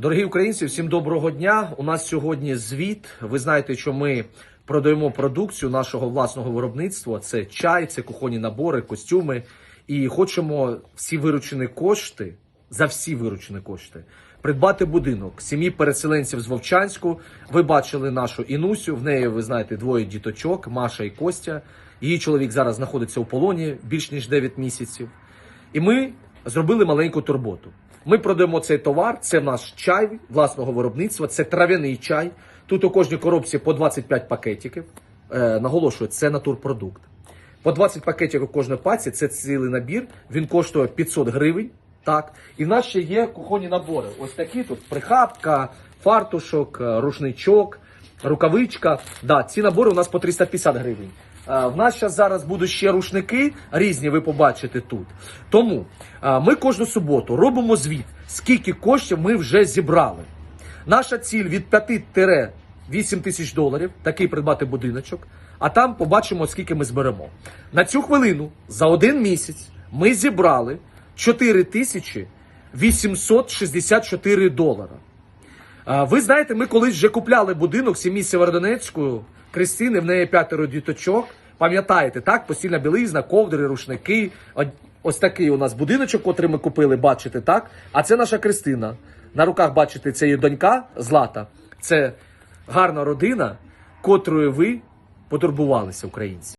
Дорогі українці, всім доброго дня. У нас сьогодні звіт. Ви знаєте, що ми продаємо продукцію нашого власного виробництва. Це чай, це кухонні набори, костюми. І хочемо всі виручені кошти за всі виручені кошти придбати будинок сім'ї переселенців з Вовчанську. Ви бачили нашу Інусю. В неї ви знаєте двоє діточок, Маша і Костя. Її чоловік зараз знаходиться у полоні більш ніж 9 місяців. І ми зробили маленьку турботу. Ми продаємо цей товар. Це наш чай власного виробництва, це трав'яний чай. Тут у кожній коробці по 25 пакетиків. Е, наголошую, це натурпродукт. По 20 пакетів у кожної паці, це цілий набір. Він коштує 500 гривень. Так. І в нас ще є кухонні набори. Ось такі тут прихапка, фартушок, е, рушничок, рукавичка. Да, ці набори у нас по 350 гривень. Е, В нас щас зараз будуть ще рушники різні, ви побачите тут. Тому е, ми кожну суботу робимо звіт, скільки коштів ми вже зібрали. Наша ціль від 5-8 тисяч доларів, такий придбати будиночок, а там побачимо, скільки ми зберемо. На цю хвилину за один місяць ми зібрали 4 тисячі 864 долара. Ви знаєте, ми колись вже купляли будинок сім'ї Северодонецької Кристини, в неї п'ятеро діточок. Пам'ятаєте, так? Постільна білизна, ковдри, рушники. Ось такий у нас будиночок, котрий ми купили, бачите, так? А це наша Кристина. На руках бачите, це її донька Злата. Це гарна родина, котрою ви потурбувалися, українці.